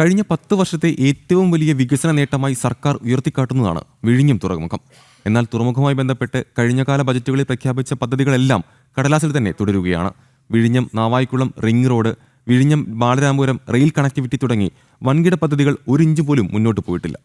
കഴിഞ്ഞ പത്ത് വർഷത്തെ ഏറ്റവും വലിയ വികസന നേട്ടമായി സർക്കാർ ഉയർത്തിക്കാട്ടുന്നതാണ് വിഴിഞ്ഞം തുറമുഖം. എന്നാൽ തുറമുഖവുമായി ബന്ധപ്പെട്ട് കഴിഞ്ഞകാല ബജറ്റുകളിൽ പ്രഖ്യാപിച്ച പദ്ധതികളെല്ലാം കടലാസിൽ തന്നെ തുടരുകയാണ്. വിഴിഞ്ഞം നാവായിക്കുളം റിംഗ് റോഡ് വിഴിഞ്ഞം ബാലരാമപുരം റെയിൽ കണക്ടിവിറ്റി തുടങ്ങി വൻകിട പദ്ധതികൾ ഒരു ഇഞ്ച് പോലും മുന്നോട്ട് പോയിട്ടില്ല.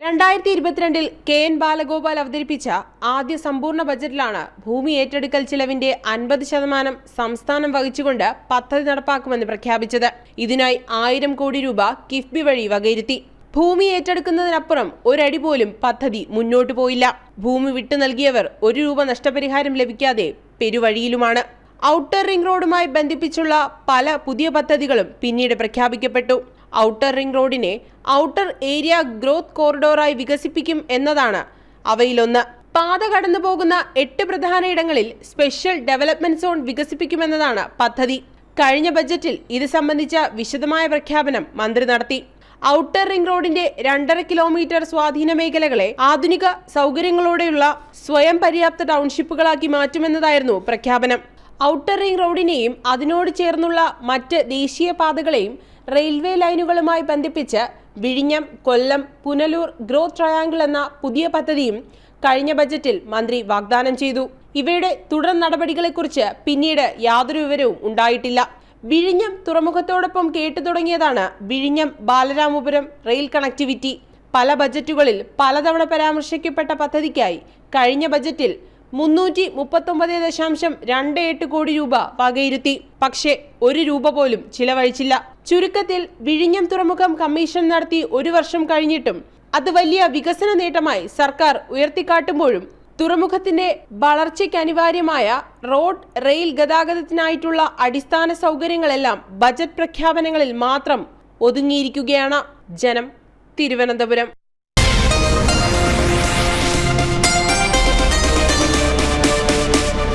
രണ്ടായിരത്തി ഇരുപത്തിരണ്ടിൽ കെ എൻ ബാലഗോപാൽ അവതരിപ്പിച്ച ആദ്യ സമ്പൂർണ ബജറ്റിലാണ് ഭൂമി ഏറ്റെടുക്കൽ ചിലവിന്റെ അൻപത് ശതമാനം സംസ്ഥാനം വഹിച്ചുകൊണ്ട് പദ്ധതി നടപ്പാക്കുമെന്ന് പ്രഖ്യാപിച്ചത്. ഇതിനായി ആയിരം കോടി രൂപ കിഫ്ബി വഴി വകയിരുത്തി. ഭൂമി ഏറ്റെടുക്കുന്നതിനപ്പുറം ഒരടി പോലും പദ്ധതി മുന്നോട്ടു പോയില്ല. ഭൂമി വിട്ടു നൽകിയവർ ഒരു രൂപ നഷ്ടപരിഹാരം ലഭിക്കാതെ പെരുവഴിയിലുമാണ്. ഔട്ടർ റിംഗ് റോഡുമായി ബന്ധിപ്പിച്ചുള്ള പല പുതിയ പദ്ധതികളും പിന്നീട് പ്രഖ്യാപിക്കപ്പെട്ടു. ഔട്ടർ റിംഗ് റോഡിനെ ഔട്ടർ ഏരിയ ഗ്രോത്ത് കോറിഡോറായി വികസിപ്പിക്കും എന്നതാണ് അവയിലൊന്ന്. പാത കടന്നു പോകുന്ന എട്ട് പ്രധാന ഇടങ്ങളിൽ സ്പെഷ്യൽ ഡെവലപ്മെന്റ് സോൺ വികസിപ്പിക്കുമെന്നതാണ് പദ്ധതി. കഴിഞ്ഞ ബജറ്റിൽ ഇത് സംബന്ധിച്ച വിശദമായ പ്രഖ്യാപനം മന്ത്രി നടത്തി. ഔട്ടർ റിംഗ് റോഡിന്റെ രണ്ടര കിലോമീറ്റർ സ്വാധീന മേഖലകളെ ആധുനിക സൗകര്യങ്ങളോടെയുള്ള സ്വയം പര്യാപ്ത ടൗൺഷിപ്പുകളാക്കി മാറ്റുമെന്നതായിരുന്നു പ്രഖ്യാപനം. ഔട്ടർ റിംഗ് റോഡിനെയും അതിനോട് ചേർന്നുള്ള മറ്റ് ദേശീയ പാതകളെയും റെയിൽവേ ലൈനുകളുമായി ബന്ധിപ്പിച്ച് വിഴിഞ്ഞം കൊല്ലം പുനലൂർ ഗ്രോത്ത് ട്രയാങ്കിൾ എന്ന പുതിയ പദ്ധതിയും കഴിഞ്ഞ ബജറ്റിൽ മന്ത്രി വാഗ്ദാനം ചെയ്തു. ഇവയുടെ തുടർ നടപടികളെക്കുറിച്ച് പിന്നീട് യാതൊരു വിവരവും ഉണ്ടായിട്ടില്ല. വിഴിഞ്ഞം തുറമുഖത്തോടൊപ്പം കേട്ടു തുടങ്ങിയതാണ് വിഴിഞ്ഞം ബാലരാമപുരം റെയിൽ കണക്ടിവിറ്റി. പല ബജറ്റുകളിൽ പലതവണ പരാമർശിക്കപ്പെട്ട പദ്ധതിക്കായി കഴിഞ്ഞ ബജറ്റിൽ മുന്നൂറ്റി മുപ്പത്തൊമ്പത് ദശാംശം രണ്ട് എട്ട് കോടി രൂപ വകയിരുത്തി. പക്ഷേ ഒരു രൂപ പോലും ചിലവഴിച്ചില്ല. ചുരുക്കത്തിൽ വിഴിഞ്ഞം തുറമുഖം കമ്മീഷൻ നടത്തി ഒരു വർഷം കഴിഞ്ഞിട്ടും അത് വലിയ വികസന നേട്ടമായി സർക്കാർ ഉയർത്തിക്കാട്ടുമ്പോഴും തുറമുഖത്തിന്റെ വളർച്ചയ്ക്ക് അനിവാര്യമായ റോഡ് റെയിൽ ഗതാഗതത്തിനായിട്ടുള്ള അടിസ്ഥാന സൗകര്യങ്ങളെല്ലാം ബജറ്റ് പ്രഖ്യാപനങ്ങളിൽ മാത്രം ഒതുങ്ങിയിരിക്കുകയാണ്. ജനം തിരുവനന്തപുരം.